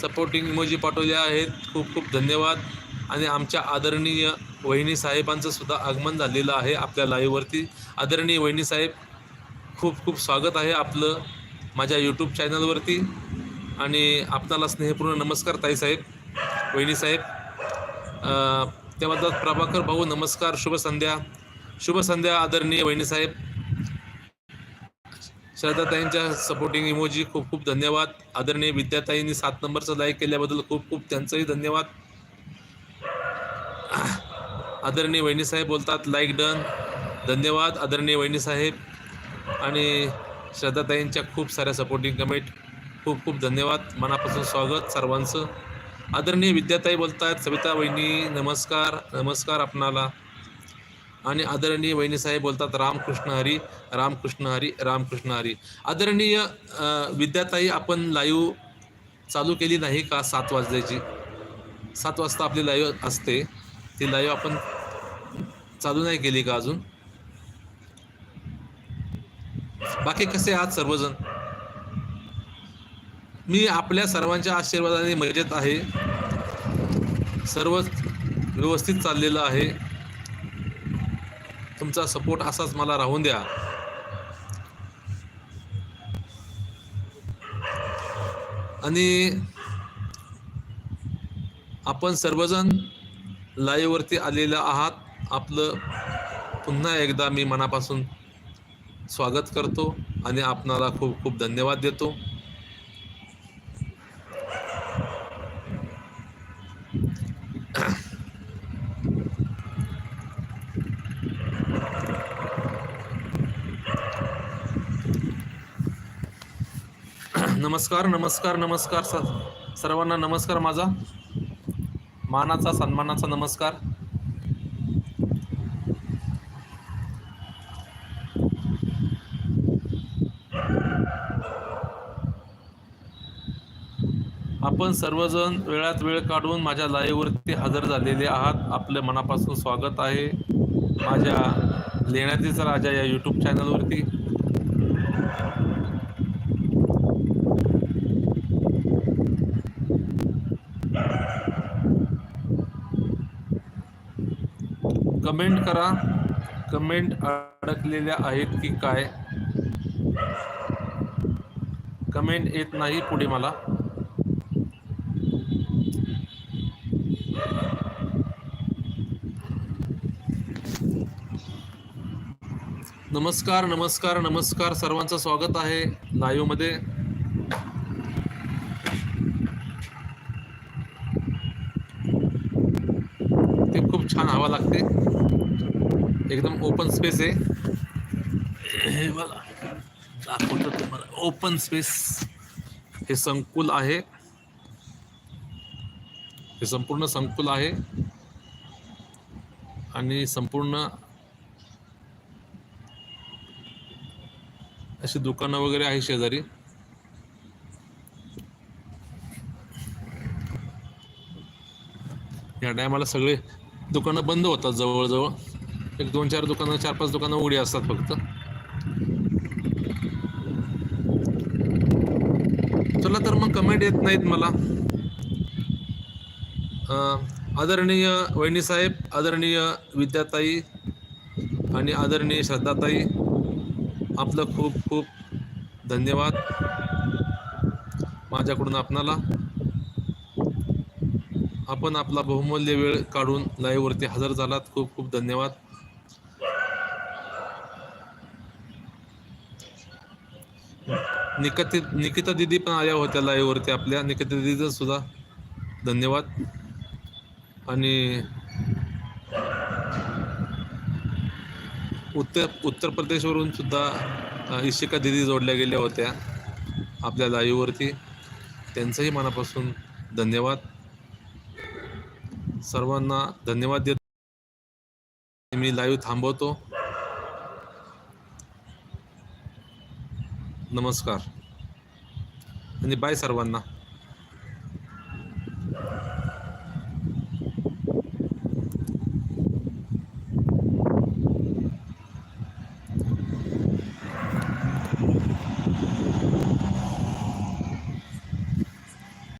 Supporting emoji पाठवले आहेत. खूप खूप धन्यवाद. आणि आमच्या आदरणीय वहिनी साहेबांचं सुद्धा आगमन झालेलं आहे आपल्या लाईव्हवरती आदरणीय वहिनी साहेब खूप खूप स्वागत आहे आपलं माझ्या यूट्यूब चॅनलवरती आणि आपणाला स्नेहपूर्ण नमस्कार ताईसाहेब वहिनी साहेब. अ, म्हणतात प्रभाकर भाऊ नमस्कार शुभ संध्या. शुभ संध्या आदरणीय वहिनी साहेब. श्रद्धाताईंच्या सपोर्टिंग इमोजी खूप खूप धन्यवाद. आदरणीय विद्याताईंनी सात नंबरचं लाईक केल्याबद्दल खूप खूप त्यांचंही धन्यवाद. आदरणीय वहिनीसाहेब बोलतात लाईक डन धन्यवाद आदरणीय वहिनीसाहेब आणि श्रद्धाताईंच्या खूप साऱ्या सपोर्टिंग कमेंट खूप खूप धन्यवाद. मनापासून स्वागत सर्वांचं. आदरणीय विद्याताई बोलतात सविता वहिनी नमस्कार. नमस्कार आपणाला. आणि आदरणीय वहिनीसाहेब बोलतात रामकृष्ण हरी रामकृष्ण हरी रामकृष्ण हरी. आदरणीय विद्याताई आपण लाईव्ह चालू केली नाही का सात वाजल्याची? सात वाजता आपली लाईव्ह असते. ती लाईव्ह आपण चालू नाही केली का अजून? बाकी कसे आहात सर्वजण? मी आपल्या सर्वांच्या आशीर्वादाने मजेत आहे. सर्व व्यवस्थित चाललेलं आहे. तुमचा सपोर्ट असाच मला राहून द्या. आणि आपण सर्वजण लाईव्हवरती आलेलं आहात. आपलं पुन्हा एकदा मी मनापासून स्वागत करतो आणि आपणाला खूप खूप धन्यवाद देतो. नमस्कार नमस्कार नमस्कार स सर्वांना नमस्कार माझा. मानाचा सन्मानाचा नमस्कार. आपण सर्वजण वेळात वेळ काढून माझ्या लाईव्हवरती हजर झालेले आहात. आपलं मनापासून स्वागत आहे. माझ्या लेण्यातीचा राजा या यूट्यूब चॅनलवरती कमेंट करा. कमेंट अडकलेल्या आहेत की काय? कमेंट येत नाही पुढे मला. नमस्कार नमस्कार नमस्कार. सर्वांचं स्वागत आहे लाईव्हमध्ये. ते खूप छान हवा लागते. एकदम ओपन स्पेस आहे. हे बघा. दाखवतो तुम्हाला. ओपन स्पेस हे संकुल आहे. हे संपूर्ण संकुल आहे. आणि संपूर्ण अशी दुकानं वगैरे आहे शेजारी. या टायमाला सगळे दुकानं बंद होतात जवळजवळ. एक दोन चार दुकानं चार पाच दुकानं उघडी असतात फक्त. चला तर मग कमेंट येत नाहीत मला. आदरणीय वहिनी साहेब आदरणीय विद्याताई आणि आदरणीय श्रद्धाताई आपलं खूप खूप धन्यवाद. माझ्याकडून आपणाला. आपण आपला बहुमूल्य वेळ काढून लाईव्हवरती हजर झालात. खूप खूप धन्यवाद. निकती निकिता दिदी पण आल्या होत्या लाईव्हवरती आपल्या. निकिता दिदीचं सुद्धा धन्यवाद. आणि उत्तर उत्तर प्रदेशवरून सुद्धा इशिका दिदी जोडल्या गेल्या होत्या आपल्या लाईव्हवरती त्यांचंही मनापासून धन्यवाद. सर्वांना धन्यवाद देत. मी लाईव्ह थांबवतो. नमस्कार. आणि बाय सर्वांना.